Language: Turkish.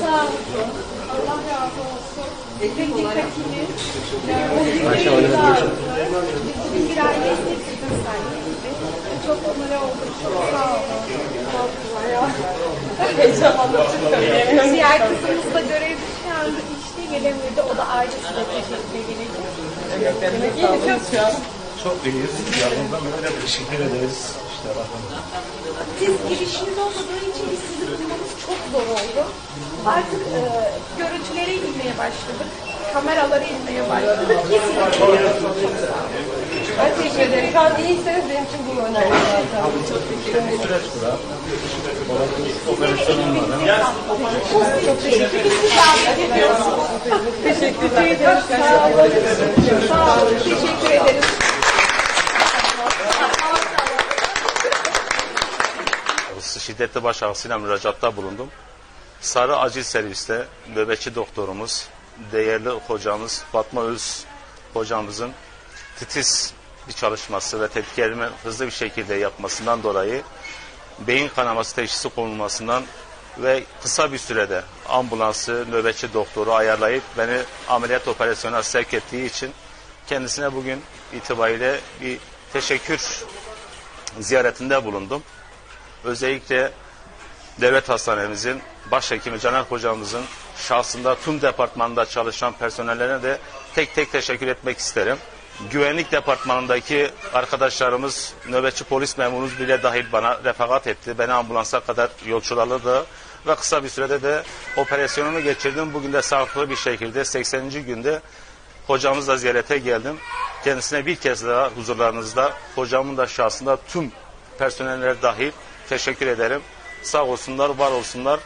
Sağ olun. Allah razı olsun. Peki dikkatiniz. Maşallah. Bugün bir aile istedim Çok onore oldum. Çok sağ olun. Heyecanlandım. Diğer kızımız da görev düşen işte gelemedi. O da ailesine teşekkür gelecek. Demek iyi bitiyoruz şu an. Çok iyiyiz. Yardımdan böyle teşekkür ederiz. İşte bakın. Siz girişiniz olmadığı için biz sizi bulmamız çok zor oldu. Artık e, görüntülere inmeye başladık. Kameralara inmeye başladık. Kesinlikle. Çok sağ olun. Ben teşekkür ederim. Şu an iyiyseniz benim için bu önemli zaten. Çok teşekkür ederim. Süreç bura. Operasyonum var. Çok teşekkür ederim. Teşekkür ederim. Sağ olun. Sağ olun. Teşekkür ederiz. Şiddetli baş ağrısıyla müracaatta bulundum. Sarı acil serviste nöbetçi doktorumuz, değerli hocamız Fatma Öz hocamızın titiz bir çalışması ve tetkiklerimi hızlı bir şekilde yapmasından dolayı beyin kanaması teşhisi konulmasından ve kısa bir sürede ambulansı, nöbetçi doktoru ayarlayıp beni ameliyat operasyonuna sevk ettiği için kendisine bugün itibariyle bir teşekkür ziyaretinde bulundum. Özellikle devlet hastanemizin başhekimi Caner hocamızın şahsında tüm departmanda çalışan personellerine de tek tek teşekkür etmek isterim. Güvenlik departmanındaki arkadaşlarımız, nöbetçi polis memurumuz bile dahil bana refakat etti. Beni ambulansa kadar yolculadı ve kısa bir sürede de operasyonumu geçirdim. Bugün de sağlıklı bir şekilde 80. günde hocamızla ziyarete geldim. Kendisine bir kez daha huzurlarınızda hocamın da şahsında tüm personeller dahil teşekkür ederim. Sağ olsunlar, var olsunlar.